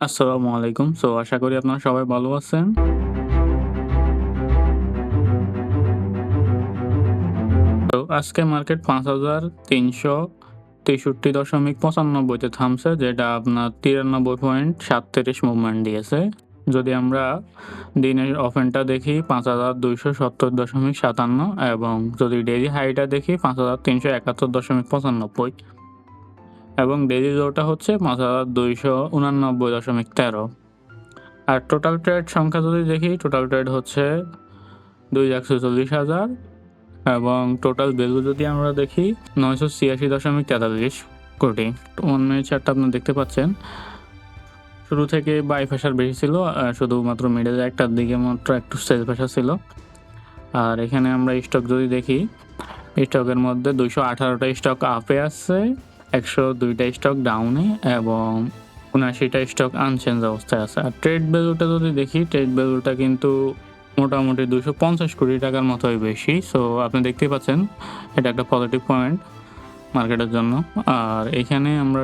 আসসালামু আলাইকুম। সো আশা করি আপনারা সবাই ভালো আছেন। তো আজকে মার্কেট ৫,৩৬৩.৯৫ তে থামছে যেটা আপনার ৯৩.৩৭ মুভমেন্ট দিয়েছে। যদি আমরা দিনের ওপেনটা দেখি ৫,২৭০.৫৭ এবং যদি ডেইলি হাইটা দেখি ৫,৩৭১.৯৫ এবং ডেইলি লোটা হচ্ছে ৫,২৮৯.১৩ আর টোটাল ট্রেড সংখ্যা যদি দেখি টোটাল ট্রেড হচ্ছে ২,৪৬,০০০ এবং টোটাল ভ্যালু যদি আমরা দেখি ৯৮৬.৪৩ কোটি। 1 মিনিট চার্টটা আপনারা দেখতে পাচ্ছেন। শুরু থেকে বাই প্রেশার বেশি ছিল। শুধুমাত্র মিডলে একটার দিকে মাত্র একটু সেল প্রেশার ছিল। আর এখানে আমরা স্টক যদি দেখি, স্টকের মধ্যে দুইশো আঠারোটা স্টক আপে আছে, ১০২ দুইটা স্টক ডাউনে এবং ৭৯ টা স্টক আনচেঞ্জ অবস্থায় আছে। আর ট্রেড ভ্যালুটা যদি দেখি, ট্রেড ভ্যালুটা কিন্তু মোটামুটি ২৫০ কোটি টাকার মতোই বেশি। সো আপনি দেখতেই পাচ্ছেন এটা একটা পজিটিভ পয়েন্ট মার্কেটের জন্য। আর এখানে আমরা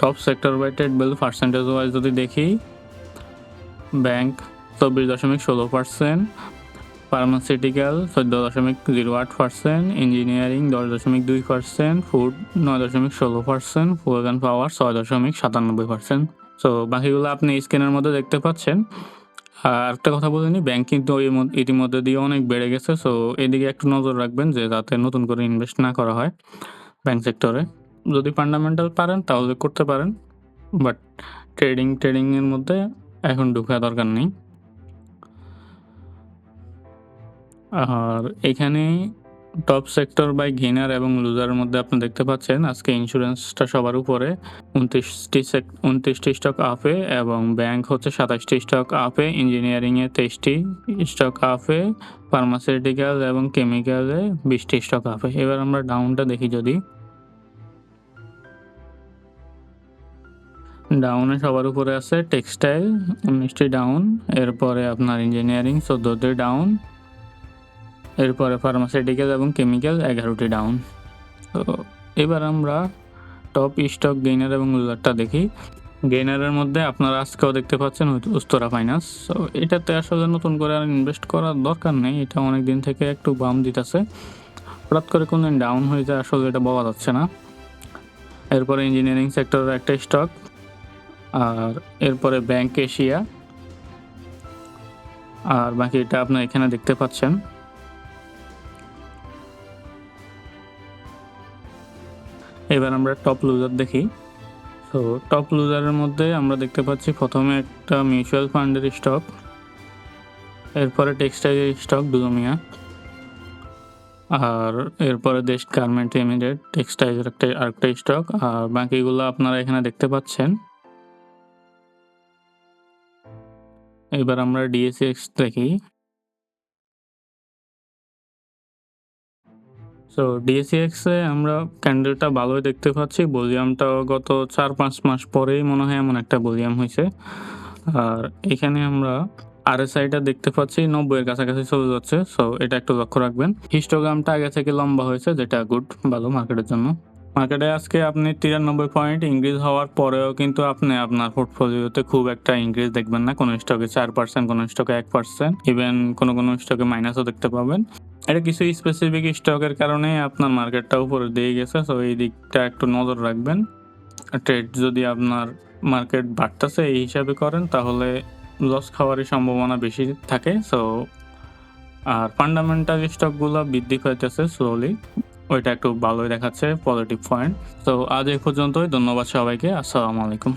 top sector by trade value percentage wise যদি দেখি, ব্যাংক ২৪.১৬%, ফার্মাসিউটিক্যাল ১৪.০৮%, ইঞ্জিনিয়ারিং ১০.২%, ফুড ৯.১৬%, ফুয়েল অ্যান্ড পাওয়ার ৬.৯৭%। সো বাকিগুলো আপনি স্ক্রিনের মধ্যে দেখতে পাচ্ছেন। আর একটা কথা বলে নিই, ব্যাংক কিন্তু ইতিমধ্যে দিয়ে অনেক বেড়ে গেছে। সো এদিকে একটু নজর রাখবেন যে যাতে নতুন করে ইনভেস্ট না করা হয় ব্যাংক সেক্টরে। যদি ফান্ডামেন্টাল পারেন তাহলে করতে পারেন। বাট ট্রেডিং ট্রেডিংয়ের মধ্যে এখন ঢোকা দরকার নেই। আর এখানে টপ সেক্টর বাই গেইনার এবং লুজারের মধ্যে আপনি দেখতে পাচ্ছেন আজকে ইন্স্যুরেন্সটা সবার উপরে ২৯ টি সেক ২৯ স্টক আপে এবং ব্যাংক হচ্ছে সাতাশটি স্টক আপে, ইঞ্জিনিয়ারিংয়ে তেইশটি স্টক আপে, ফার্মাসিউটিক্যাল এবং কেমিক্যালে ২০ টি স্টক আপে। এবার আমরা ডাউনটা দেখি যদি। ডাউনে সবার উপরে আছে টেক্সটাইল ১৯ টি ডাউন, এরপরে আপনার ইঞ্জিনিয়ারিং ১৪ টি ডাউন, এরপরে ফার্মাসিউটিক্যাল এবং কেমিক্যাল এগারোটি ডাউন। তো এবার আমরা টপ স্টক গেইনার এবং লুজারটা দেখি। গেইনারের মধ্যে আপনারা আজকেও দেখতে পাচ্ছেন উস্তরা ফাইন্যান্স। সো এটাতে আসলে নতুন করে আর ইনভেস্ট করার দরকার নেই। এটা অনেক দিন থেকে একটু বাম দিতেছে। হঠাৎ করে কোনদিন ডাউন হয়ে যায় আসলে এটা বলা যাচ্ছে না। এরপরে ইঞ্জিনিয়ারিং সেক্টরের একটা স্টক। আর এরপরে ব্যাংক এশিয়া। আর বাকি এটা আপনারা এখানে দেখতে পাচ্ছেন। এবার আমরা টপ লুজার দেখি। তো টপ লুজারের মধ্যে আমরা দেখতে পাচ্ছি প্রথমে একটা মিউচুয়াল ফান্ডের স্টক। এরপরে টেক্সটাইলের স্টক দুদুমিয়া। আর এরপরে দেশ গার্মেন্ট লিমিটেড, টেক্সটাইলের একটা আরেকটা স্টক। আর বাকিগুলো আপনারা এখানে দেখতে পাচ্ছেন। এবার আমরা ডিএসইএক্স দেখি। সো ডিএসইএক্স এ আমরা ক্যান্ডেলটা ভালোই দেখতে পাচ্ছি। ভলিউমটাও গত ৪-৫ মাস পরেই মনে হয় এমন একটা ভলিউম হয়েছে আর এখানে আমরা আরএসআইটা দেখতে পাচ্ছি নব্বইয়ের কাছাকাছি চলে যাচ্ছে। সো এটা একটু লক্ষ্য রাখবেন। হিস্টোগ্রামটা আগে থেকে লম্বা হয়েছে যেটা গুড ভালো মার্কেটের জন্য। মার্কেটে আজকে আপনি ৯৩ পয়েন্ট ইনক্রিজ হওয়ার পরেও কিন্তু আপনি আপনার পোর্টফোলিওতে খুব একটা ইনক্রিজ দেখবেন না। কোনো স্টকে চার পার্সেন্ট কোনো স্টকে এক পার্সেন্ট ইভেন কোনো, কোনো স্টকে মাইনাসও দেখতে পাবেন। এটা কিছু স্পেসিফিক স্টকের কারণে আপনার মার্কেটটা উপরের দিকে গেছে। সো এই দিকটা একটু নজর রাখবেন। ট্রেড যদি আপনার মার্কেট বাড়তেছে, এই হিসাবে করেন, তাহলে লস খাওয়ারই সম্ভাবনা বেশি থাকে। সো আর ফান্ডামেন্টাল স্টকগুলা বৃদ্ধি পাইতেছে স্লোলি। ওইটা একটু ভালোই দেখাচ্ছে পজিটিভ পয়েন্ট। তো আজ এই পর্যন্তই। ধন্যবাদ সবাইকে। আসসালামু আলাইকুম।